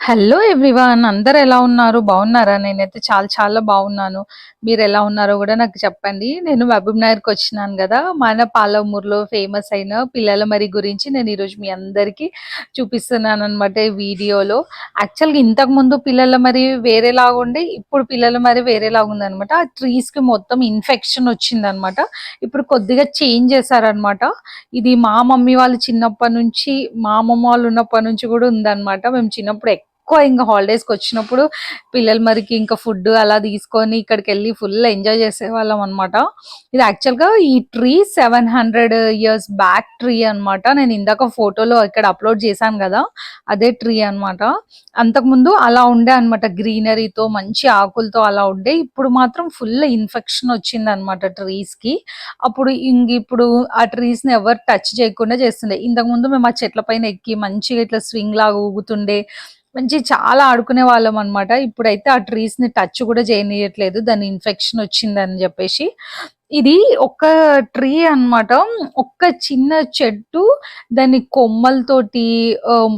Hello everyone అందరు ఎలా ఉన్నారు? బాగున్నారా? నేనైతే చాలా చాలా బాగున్నాను. మీరు ఎలా ఉన్నారో కూడా నాకు చెప్పండి. నేను మహబూబ్ నగర్కి వచ్చినాను కదా. మన పాలమూరులో ఫేమస్ అయిన పిల్లల మరి గురించి నేను ఈరోజు మీ అందరికీ చూపిస్తున్నాను అనమాట ఈ వీడియోలో. యాక్చువల్గా ఇంతకుముందు పిల్లల మరి వేరేలాగా ఉండి ఇప్పుడు పిల్లల మరి వేరేలాగా ఉంది అనమాట ఆ ట్రీస్కి మొత్తం ఇన్ఫెక్షన్ వచ్చిందనమాట ఇప్పుడు కొద్దిగా చేంజ్ చేశారనమాట ఇది మా మమ్మీ వాళ్ళు చిన్నప్పటి నుంచి మా అమ్మమ్మ వాళ్ళు ఉన్నప్పటి నుంచి కూడా ఉందన్నమాట. మేము చిన్నప్పుడు ఎక్కువ ఇంకా హాలిడేస్కి వచ్చినప్పుడు పిల్లలు మరికి ఇంకా ఫుడ్ అలా తీసుకొని ఇక్కడికి వెళ్ళి ఫుల్ ఎంజాయ్ చేసేవాళ్ళం అనమాట ఇది యాక్చువల్గా ఈ tree seven hundred years back tree అన్నమాట. నేను ఇందాక ఫోటోలో ఇక్కడ అప్లోడ్ చేశాను కదా అదే ట్రీ అన్నమాట. అంతకుముందు అలా ఉండే అనమాట గ్రీనరీతో మంచి ఆకులతో అలా ఉండే. ఇప్పుడు మాత్రం ఫుల్ ఇన్ఫెక్షన్ వచ్చింది అనమాట ట్రీస్కి. అప్పుడు ఇంక ఇప్పుడు ఆ ట్రీస్ని ఎవరు టచ్ చేయకుండా చేస్తుండే. ఇంతకు ముందు మేము ఆ చెట్ల పైన ఎక్కి మంచిగా ఇట్లా స్వింగ్ లాగా ఊగుతుండే. మంచి చాలా ఆడుకునే వాళ్ళం అనమాట ఇప్పుడైతే ఆ ట్రీస్ని టచ్ కూడా చేయనీయట్లేదు. దాని ఇన్ఫెక్షన్ వచ్చిందని చెప్పేసి. ఇది ఒక ట్రీ అన్నమాట. ఒక్క చిన్న చెట్టు దాని కొమ్మలతోటి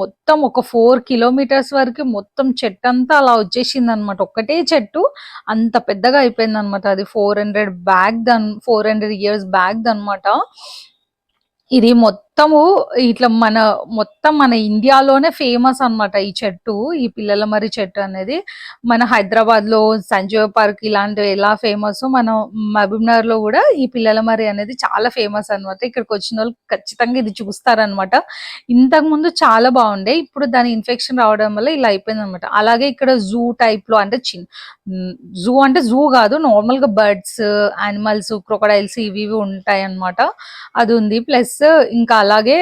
మొత్తం ఒక ఫోర్ కిలోమీటర్స్ వరకు మొత్తం చెట్టు అంతా అలా వచ్చేసింది అనమాట ఒక్కటే చెట్టు అంత పెద్దగా అయిపోయింది అనమాట అది four hundred back than four hundred years back అనమాట ఇది మొత్తం మొత్తము ఇట్లా మన మొత్తం మన ఇండియాలోనే ఫేమస్ అన్నమాట ఈ చెట్టు ఈ పిల్లల మరి చెట్టు అనేది. మన హైదరాబాద్లో సంజీవ పార్క్ ఇలాంటివి ఎలా ఫేమస్ మన మహబూబ్నగర్లో కూడా ఈ పిల్లల మరి అనేది చాలా ఫేమస్ అన్నమాట. ఇక్కడికి వచ్చిన వాళ్ళు ఖచ్చితంగా ఇది చూస్తారనమాట ఇంతకు ముందు చాలా బాగుండే ఇప్పుడు దాని ఇన్ఫెక్షన్ రావడం వల్ల ఇలా అయిపోయింది అనమాట అలాగే ఇక్కడ జూ టైప్లో అంటే చిన్న జూ అంటే జూ కాదు నార్మల్గా బర్డ్స్ యానిమల్స్ క్రొకడైల్స్ ఇవి ఇవి ఉంటాయి అన్నమాట అది ఉంది. ప్లస్ ఇంకా అలాగే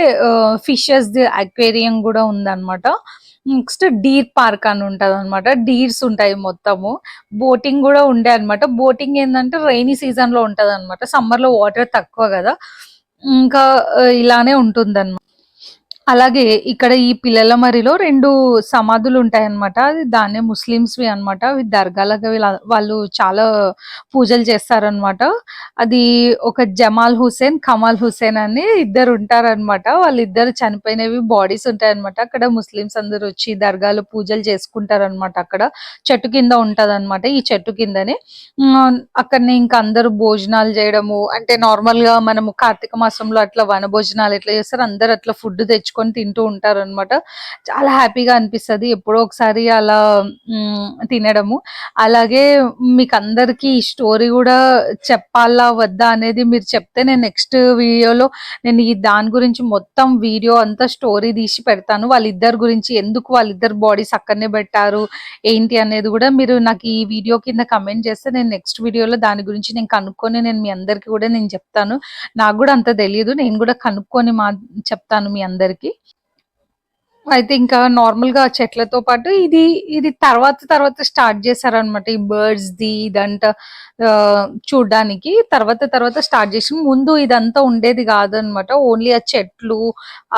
ఫిషెస్ అక్వేరియం కూడా ఉందన్నమాట. నెక్స్ట్ డీర్ పార్క్ అని ఉంటుంది అనమాట డీర్స్ ఉంటాయి మొత్తము. బోటింగ్ కూడా ఉండే అన్నమాట. బోటింగ్ ఏంటంటే రైనీ సీజన్లో అనమాట సమ్మర్లో వాటర్ తక్కువ కదా. ఇంకా ఇలానే ఉంటుంది అలాగే ఇక్కడ ఈ పిల్లల మరిలో రెండు సమాధులు ఉంటాయన్నమాట. అది దాన్నే ముస్లిమ్స్వి అన్నమాట. అవి దర్గాలకు వాళ్ళు చాలా పూజలు చేస్తారనమాట అది ఒక జమాల్ హుసేన్ కమాల్ హుసేన్ అని ఇద్దరు ఉంటారన్నమాట. వాళ్ళిద్దరు చనిపోయినవి బాడీస్ ఉంటాయన్నమాట. అక్కడ ముస్లిమ్స్ అందరూ వచ్చి దర్గాలు పూజలు చేసుకుంటారన్నమాట అక్కడ. చెట్టు కింద ఉంటదన్నమాట ఈ చెట్టు కిందనే. అక్కడనే ఇంకా అందరూ భోజనాలు చేయడము. అంటే నార్మల్గా మనము కార్తీక మాసంలో అట్లా వన భోజనాలు ఎట్లా చేస్తారు అందరు అట్లా ఫుడ్ తెచ్చుకొని తింటూ ఉంటారు అనమాట చాలా హ్యాపీగా అనిపిస్తది. ఎప్పుడో ఒకసారి అలా తినడము. అలాగే మీకు అందరికి ఈ స్టోరీ కూడా చెప్పాలా వద్దా అనేది మీరు చెప్తే నేను నెక్స్ట్ వీడియోలో నేను ఈ దాని గురించి మొత్తం వీడియో అంతా స్టోరీ తీసి పెడతాను. వాళ్ళిద్దరి గురించి ఎందుకు వాళ్ళిద్దరు బాడీస్ అక్కడనే పెట్టారు ఏంటి అనేది కూడా మీరు నాకు ఈ వీడియో కింద కమెంట్ చేస్తే నేను నెక్స్ట్ వీడియోలో దాని గురించి నేను కనుక్కొని నేను మీ అందరికి కూడా నేను చెప్తాను. నాకు కూడా అంత తెలియదు నేను కూడా కనుక్కొని మా చెప్తాను మీ అందరికి. అయితే ఇంకా నార్మల్గా చెట్లతో పాటు ఇది ఇది తర్వాత తర్వాత స్టార్ట్ చేశారనమాట ఈ బర్డ్స్ ది ఇదంతా చూడడానికి చూడ్డానికి. తర్వాత తర్వాత స్టార్ట్ చేసి ముందు ఇదంతా ఉండేది కాదనమాట ఓన్లీ ఆ చెట్లు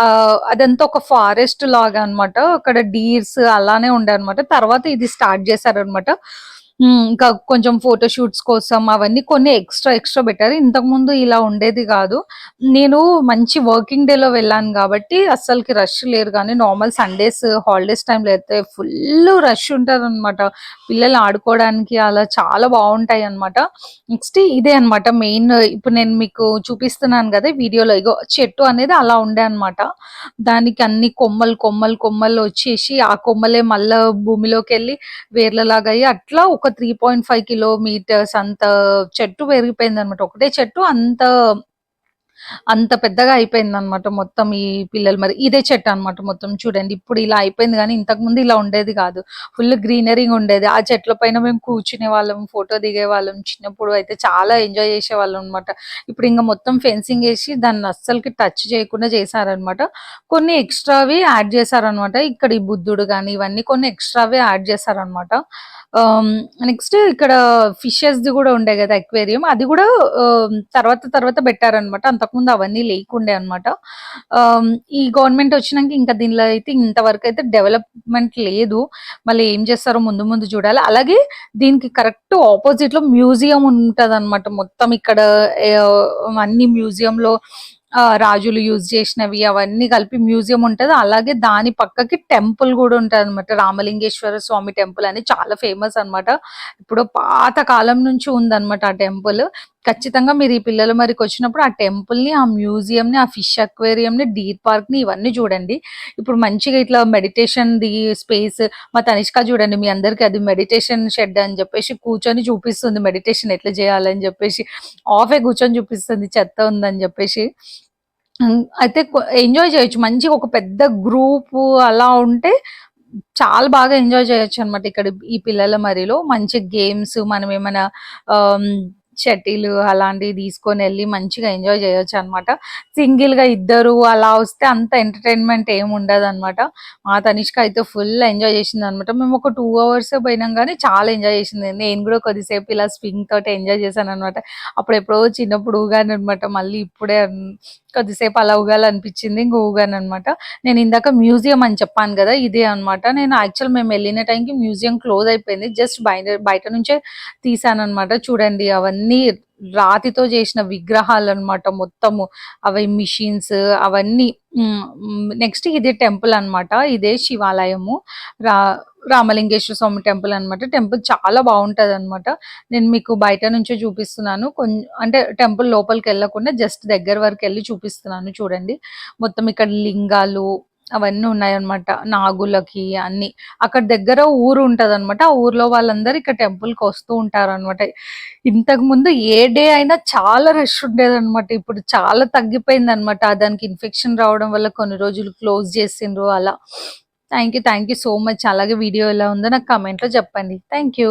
ఆ అదంతా ఒక ఫారెస్ట్ లాగా అన్నమాట. అక్కడ డీర్స్ అలానే ఉండే అనమాట తర్వాత ఇది స్టార్ట్ చేశారనమాట ఇంకా కొంచెం ఫోటో షూట్స్ కోసం అవన్నీ కొన్ని ఎక్స్ట్రా ఎక్స్ట్రా పెట్టారు ఇంతకు ముందు ఇలా ఉండేది కాదు. నేను మంచి వర్కింగ్ డే లో వెళ్ళాను కాబట్టి అస్సలకి రష్ లేరు. కానీ నార్మల్ సండేస్ హాలిడేస్ టైంలో అయితే ఫుల్ రష్ ఉంటారు అనమాట పిల్లలు ఆడుకోవడానికి అలా చాలా బాగుంటాయి అన్నమాట. నెక్స్ట్ ఇదే అన్నమాట మెయిన్ ఇప్పుడు నేను మీకు చూపిస్తున్నాను కదా వీడియోలో ఇగో చెట్టు అనేది అలా ఉండే అన్నమాట. దానికి అన్ని కొమ్మలు కొమ్మలు కొమ్మలు వచ్చేసి ఆ కొమ్మలే మళ్ళీ భూమిలోకి వెళ్ళి వేర్లలాగా అయ్యి అట్లా ఒక త్రీ పాయింట్ ఫైవ్ కిలోమీటర్స్ అంత చెట్టు పెరిగిపోయింది అనమాట ఒకటే చెట్టు అంత అంత పెద్దగా అయిపోయింది అనమాట మొత్తం ఈ పిల్లలు. మరి ఇదే చెట్టు అన్నమాట మొత్తం చూడండి. ఇప్పుడు ఇలా అయిపోయింది కానీ ఇంతకు ముందు ఇలా ఉండేది కాదు. ఫుల్ గ్రీనరీ ఉండేది. ఆ చెట్ల పైన మేము కూర్చునే వాళ్ళం ఫోటో దిగే వాళ్ళం. చిన్నప్పుడు అయితే చాలా ఎంజాయ్ చేసే వాళ్ళం అనమాట ఇప్పుడు ఇంకా మొత్తం ఫెన్సింగ్ వేసి దాన్ని అస్సలకి టచ్ చేయకుండా చేశారనమాట కొన్ని ఎక్స్ట్రావి యాడ్ చేశారనమాట ఇక్కడ ఈ బుద్ధుడు కానీ ఇవన్నీ కొన్ని ఎక్స్ట్రావి యాడ్ చేశారనమాట నెక్స్ట్ ఇక్కడ ఫిషెస్ది కూడా ఉండే కదా ఎక్వేరియం అది కూడా తర్వాత తర్వాత పెట్టారనమాట అంతకుముందు అవన్నీ లేకుండే అనమాట ఈ గవర్నమెంట్ వచ్చినాక ఇంకా దీనిలో అయితే ఇంతవరకు అయితే డెవలప్మెంట్ లేదు మళ్ళీ ఏం చేస్తారో ముందు ముందు చూడాలి అలాగే దీనికి కరెక్ట్ ఆపోజిట్లో మ్యూజియం ఉంటుంది అనమాట మొత్తం ఇక్కడ అన్ని మ్యూజియం లో రాజులు యూజ్ చేసినవి అవన్నీ కలిపి మ్యూజియం ఉంటది. అలాగే దాని పక్కకి టెంపుల్ కూడా ఉంటుంది అనమాట రామలింగేశ్వర స్వామి టెంపుల్ అని చాలా ఫేమస్ అనమాట. ఇప్పుడు పాత కాలం నుంచి ఉందన్నమాట ఆ టెంపుల్. ఖచ్చితంగా మీరు ఈ పిల్లల మరికొచ్చినప్పుడు ఆ టెంపుల్‌ని, ఆ మ్యూజియంని, ఆ ఫిష్ అక్వేరియంని, డీర్ పార్క్‌ని ఇవన్నీ చూడండి. ఇప్పుడు మంచిగా ఇట్లా మెడిటేషన్‌ది స్పేస్ మా తనిష్క చూడండి మీ అందరికి అది మెడిటేషన్ షెడ్ అని చెప్పేసి కూర్చొని చూపిస్తుంది మెడిటేషన్ ఎట్లా చేయాలని చెప్పేసి. ఆఫే కూర్చొని చూపిస్తుంది చెత్త ఉందని చెప్పేసి. అయితే ఎంజాయ్ చేయొచ్చు. మంచిగా ఒక పెద్ద గ్రూపు అలా ఉంటే చాలా బాగా ఎంజాయ్ చేయొచ్చు అనమాట ఇక్కడ ఈ పిల్లల మరిలో మంచి గేమ్స్ మనం ఏమైనా షటిలు అలాంటివి తీసుకొని వెళ్ళి మంచిగా ఎంజాయ్ చేయొచ్చనమాట. సింగిల్‌గా ఇద్దరు అలా వస్తే అంత ఎంటర్‌టైన్‌మెంట్ ఏమి ఉండదనమాట. మా తనిష్క అయితే ఫుల్ ఎంజాయ్ చేసిందనమాట. మేము ఒక టూ అవర్స్ పోయినాం కానీ చాలా ఎంజాయ్ చేసింది. నేను కూడా కొద్దిసేపు ఇలా స్వింగ్ తోటి ఎంజాయ్ చేశాను అనమాట అప్పుడు ఎప్పుడో చిన్నప్పుడు ఊగాననమాట. మళ్ళీ ఇప్పుడే కొద్దిసేపు అలా ఊగాలనిపించింది. ఇంక ఊగాననమాట. నేను ఇందాక మ్యూజియం అని చెప్పాను కదా ఇదే అనమాట. నేను యాక్చువల్ మేము వెళ్ళిన టైంకి మ్యూజియం క్లోజ్ అయిపోయింది. జస్ట్ బయట బయట నుంచే తీశాననమాట. చూడండి అవన్నీ రాతితో చేసిన విగ్రహాలు అనమాట మొత్తము. అవి మిషన్స్ అవన్నీ నెక్స్ట్ ఇది టెంపుల్ అనమాట. ఇదే శివాలయము. రా రామలింగేశ్వర స్వామి టెంపుల్ అనమాట. టెంపుల్ చాలా బావుంటదనమాట. నేను మీకు బయట నుంచే చూపిస్తున్నాను. కొం అంటే టెంపుల్ లోపలికి వెళ్ళకుండా జస్ట్ దగ్గర వరకు వెళ్ళి చూపిస్తున్నాను చూడండి. మొత్తం ఇక్కడ లింగాలు అవన్నీ ఉన్నాయన్నమాట. నాగులకి అన్ని అక్కడ దగ్గర ఊరు ఉంటదనమాట. ఆ ఊర్లో వాళ్ళందరూ ఇక్కడ టెంపుల్‌కి వస్తూ ఉంటారనమాట. ఇంతకుముందు ఏ డే అయినా చాలా రష్ ఉండేదనమాట. ఇప్పుడు చాలా తగ్గిపోయిందనమాట. దానికి ఇన్ఫెక్షన్ రావడం వల్ల కొన్ని రోజులు క్లోజ్ చేసిండ్రు అలా. Thank you. Thank you so much. అలాగే వీడియో ఎలా ఉందో నాకు కామెంట్‌లో చెప్పండి. Thank you.